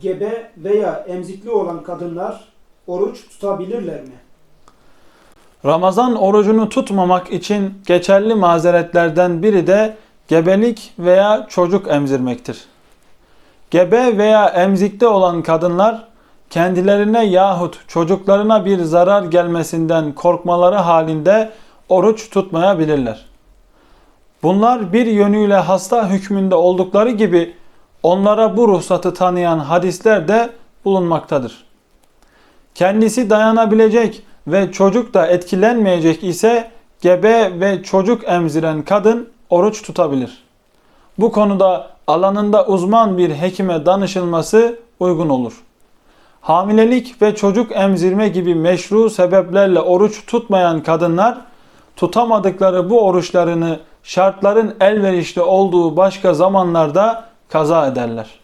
Gebe veya emzikli olan kadınlar oruç tutabilirler mi? Ramazan orucunu tutmamak için geçerli mazeretlerden biri de gebelik veya çocuk emzirmektir. Gebe veya emzikte olan kadınlar kendilerine yahut çocuklarına bir zarar gelmesinden korkmaları halinde oruç tutmayabilirler. Bunlar bir yönüyle hasta hükmünde oldukları gibi onlara bu ruhsatı tanıyan hadisler de bulunmaktadır. Kendisi dayanabilecek ve çocuk da etkilenmeyecek ise gebe ve çocuk emziren kadın oruç tutabilir. Bu konuda alanında uzman bir hekime danışılması uygun olur. Hamilelik ve çocuk emzirme gibi meşru sebeplerle oruç tutmayan kadınlar tutamadıkları bu oruçlarını şartların elverişli olduğu başka zamanlarda kaza ederler.